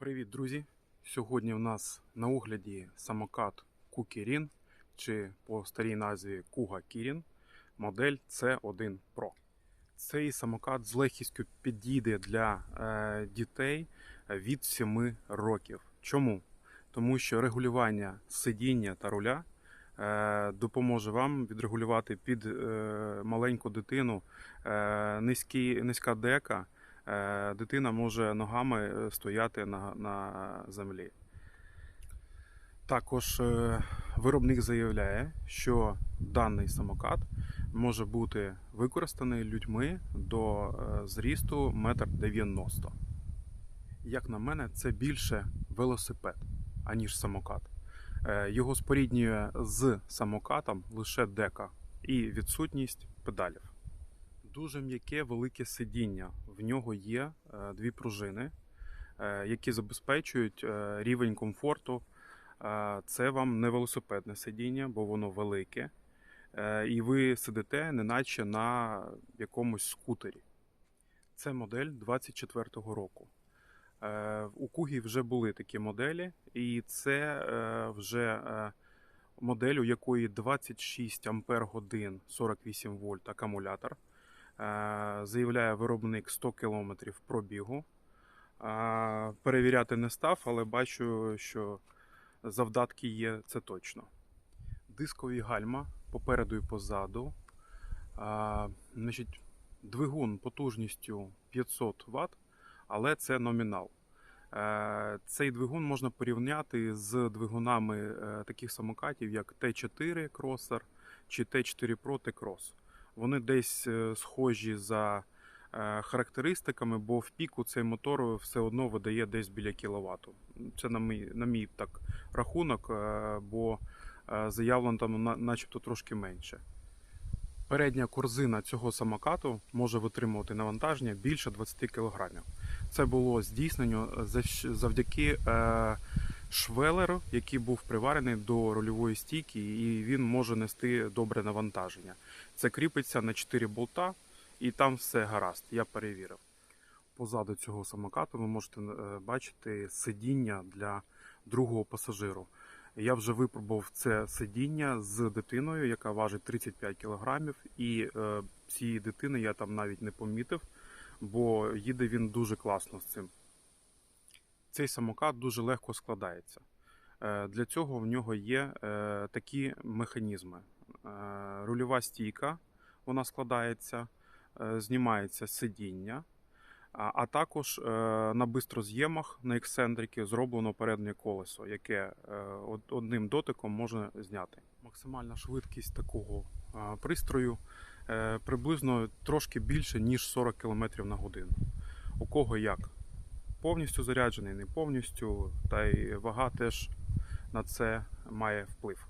Привіт, друзі! Сьогодні в нас на огляді самокат Кукірін, чи по старій назві Куга Кірін, модель C1 Pro. Цей самокат з легкістю підійде для е, дітей від 7 років. Чому? Тому що регулювання сидіння та руля е, допоможе вам відрегулювати під е, маленьку дитину е, низькі, низька дека. Е, Дитина може ногами е, стояти на, на землі. Також е, виробник заявляє, що даний самокат може бути використаний людьми до зрісту 1,90 м. Як на мене, це більше велосипед, аніж самокат. Його споріднює з самокатом лише дека і відсутність педалів. Дуже м'яке велике сидіння. В нього є е, дві пружини, е, які забезпечують е, рівень комфорту. Це вам не велосипедне сидіння, бо воно велике. І ви сидите неначе на якомусь скутері. Це модель 24-го року. У Кугі вже були такі моделі, і це вже модель, у якої 26 ампер годин 48 вольт акумулятор. Е, Заявляє виробник 100 км пробігу. Е, Перевіряти не став, але бачу, що завдатки є це точно. Дискові гальма попереду і позаду. Е, Значить, двигун потужністю 500 Вт, але це номінал. Цей двигун можна порівняти з двигунами таких самокатів, як Т4 Crosser чи Т4 Pro T-Cross. Вони десь е, схожі за е, характеристиками, бо в піку цей мотор все одно видає десь біля кіловату. Це на мій, на мій так рахунок, е, бо заявлено там начебто трошки менше. Передня корзина цього самокату може витримувати навантаження більше 20 кг. Це було здійснено завдяки швелеру, який був приварений до рульової стійки, і він може нести добре навантаження. Це кріпиться на 4 болта, і там все гаразд. Я перевірив. Позаду цього самокату ви можете е, бачити сидіння для другого пасажиру. Я вже випробував це сидіння з дитиною, яка важить 35 кг, і е, цієї дитини я там навіть не помітив, бо їде він дуже класно з цим. Цей самокат дуже легко складається. Е, Для цього в нього є е, такі механізми. Е, Рульова стійка, вона складається, знімається сидіння, а, також на бистроз'ємах на ексцентрики зроблено переднє колесо, яке одним дотиком можна зняти. Максимальна швидкість такого пристрою приблизно трошки більше, ніж 40 км на годину. У кого як? Повністю заряджений, не повністю, та й вага теж на це має вплив.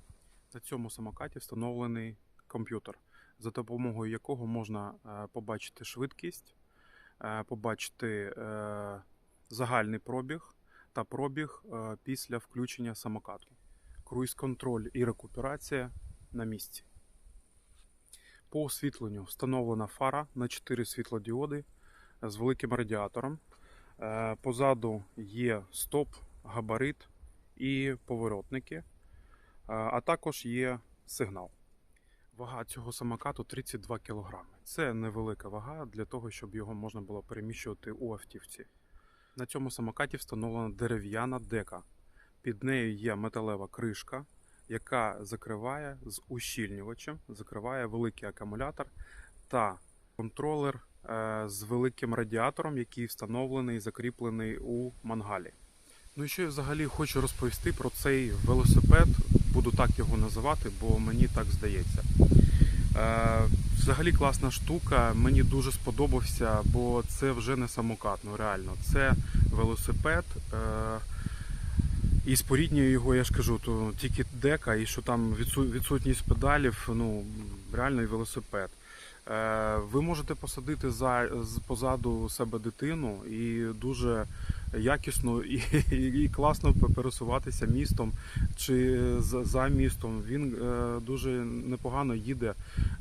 На цьому самокаті встановлений комп'ютер, за допомогою якого можна е, побачити швидкість, е, побачити е, загальний пробіг та пробіг після включення самокату. Круїз-контроль і рекуперація на місці. По освітленню встановлена фара на 4 світлодіоди з великим радіатором. Е, Позаду є стоп, габарит і поворотники, е, а також є сигнал. Вага цього самокату 32 кг. Це невелика вага для того, щоб його можна було переміщувати у автівці. На цьому самокаті встановлена дерев'яна дека. Під нею є металева кришка, яка закриває з ущільнювачем, закриває великий акумулятор та контролер з великим радіатором, який встановлений і закріплений у мангалі. Ну і що я взагалі хочу розповісти про цей велосипед. Буду так його називати, бо мені так здається. Е, взагалі класна штука, мені дуже сподобався, бо це вже не самокат, ну реально, це велосипед. Е, і споріднюю його, я ж кажу, то тільки дека, і що там відсутність педалів, ну реальний велосипед. Е, Ви можете посадити за, позаду себе дитину і дуже якісно і, і, класно пересуватися містом чи за, містом. Він е, дуже непогано їде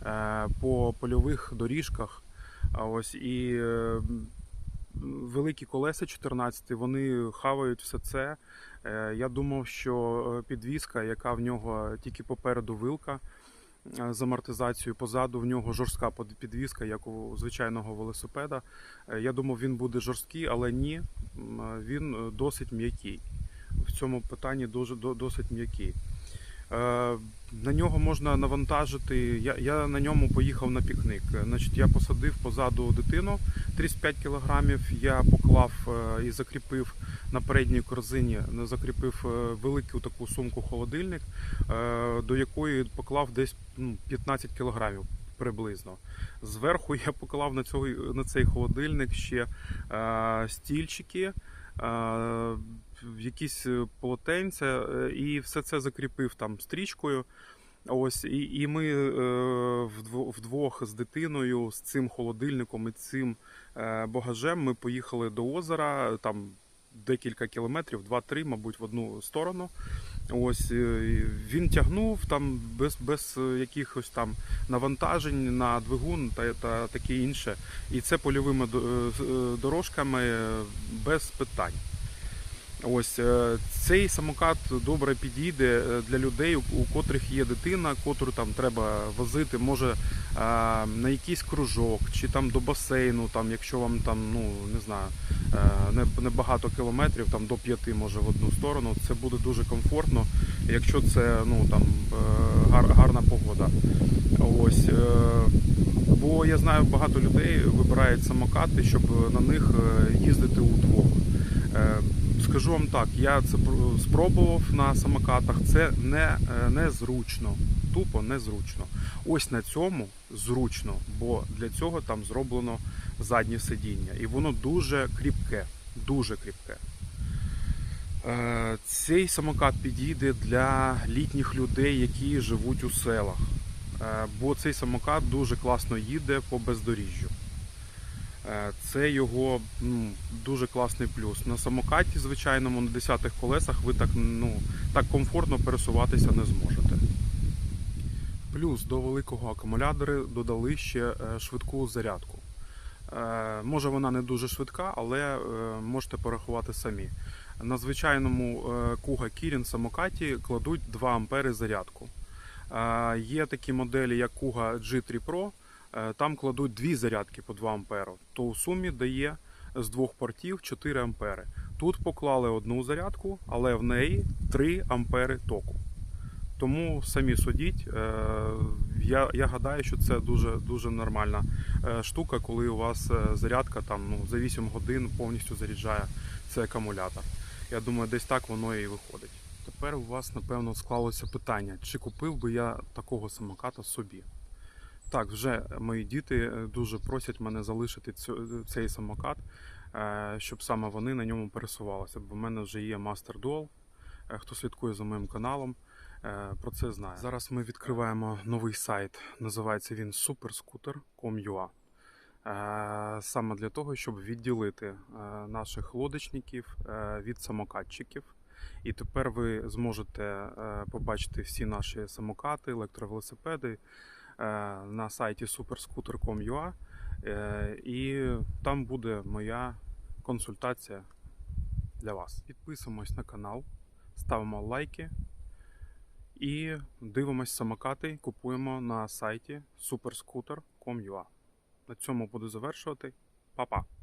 е, по польових доріжках. Ось і великі колеса 14, вони хавають все це. Я думав, що підвіска, яка в нього тільки попереду вилка з амортизацією, позаду в нього жорстка підвізка, як у звичайного велосипеда. Е, Я думав, він буде жорсткий, але ні, е, він е, досить м'який. В цьому питанні дуже досить м'який. На нього можна навантажити. Я, я на ньому поїхав на пікник. Значить, я посадив позаду дитину 35 кілограмів. Я поклав е, і закріпив на передній корзині, е, закріпив е, велику таку сумку холодильник, е, до якої поклав десь ну, 15 кілограмів приблизно. Зверху я поклав на, цього, на цей холодильник ще стільчики. Е, якісь е, полотенця, е, і все це закріпив там стрічкою. Ось, і, і ми е, вдвох з дитиною, з цим холодильником і цим е, багажем ми поїхали до озера, там декілька кілометрів, 2-3, мабуть, в одну сторону. Ось е, він тягнув там без, без якихось там навантажень на двигун та, та таке інше. І це польовими дорожками без питань. Ось е, цей самокат добре підійде е, для людей, у у котрих є дитина, котру там треба возити, може е, на якийсь кружок чи там до басейну, там, якщо вам там, ну не знаю, не, багато кілометрів, там до п'яти може в одну сторону. Це буде дуже комфортно, якщо це ну там гар, гарна погода. Ось. Бо я знаю, багато людей вибирають самокати, щоб на них їздити удвох. Скажу вам так, я це спробував на самокатах. Це не, е, незручно, тупо незручно. Ось на цьому зручно, бо для цього там зроблено заднє сидіння. І воно дуже кріпке, дуже кріпке. Е, Цей самокат підійде для літніх людей, які живуть у селах. Е, Бо цей самокат дуже класно їде по бездоріжжю. Е, Це його ну, дуже класний плюс. На самокаті, звичайному, на 10-х колесах ви так, ну, так комфортно пересуватися не зможете. Плюс до великого акумулятора додали ще е, швидку зарядку. Е, Може вона не дуже швидка, але можете порахувати самі. На звичайному Kuga Kirin самокаті кладуть 2 ампери зарядку. Є такі моделі, як Kuga G3 Pro, там кладуть дві зарядки по 2 амперу, то у сумі дає з двох портів 4 ампери. Тут поклали одну зарядку, але в неї 3 ампери току. Тому самі судіть. Е, Я, я гадаю, що це дуже, дуже нормальна е, штука, коли у вас е, зарядка там, ну, за 8 годин повністю заряджає цей акумулятор. Я думаю, десь так воно і виходить. Тепер у вас, напевно, склалося питання, чи купив би я такого самоката собі. Так, вже мої діти е, дуже просять мене залишити цю- цей самокат, е, щоб саме вони на ньому пересувалися. Бо в мене вже є Master Dual. Е, Хто слідкує за моїм каналом, е, про це знає. Зараз ми відкриваємо новий сайт. Називається він superscooter.com.ua. Е, Саме для того, щоб відділити е, наших лодочників е, від самокатчиків. І тепер ви зможете е, побачити всі наші самокати, електровелосипеди е, на сайті superscooter.com.ua е, і там буде моя консультація для вас. Підписуємось на канал, ставимо лайки і дивимось самокати, купуємо на сайті superscooter.com.ua. На цьому буду завершувати. Па-па!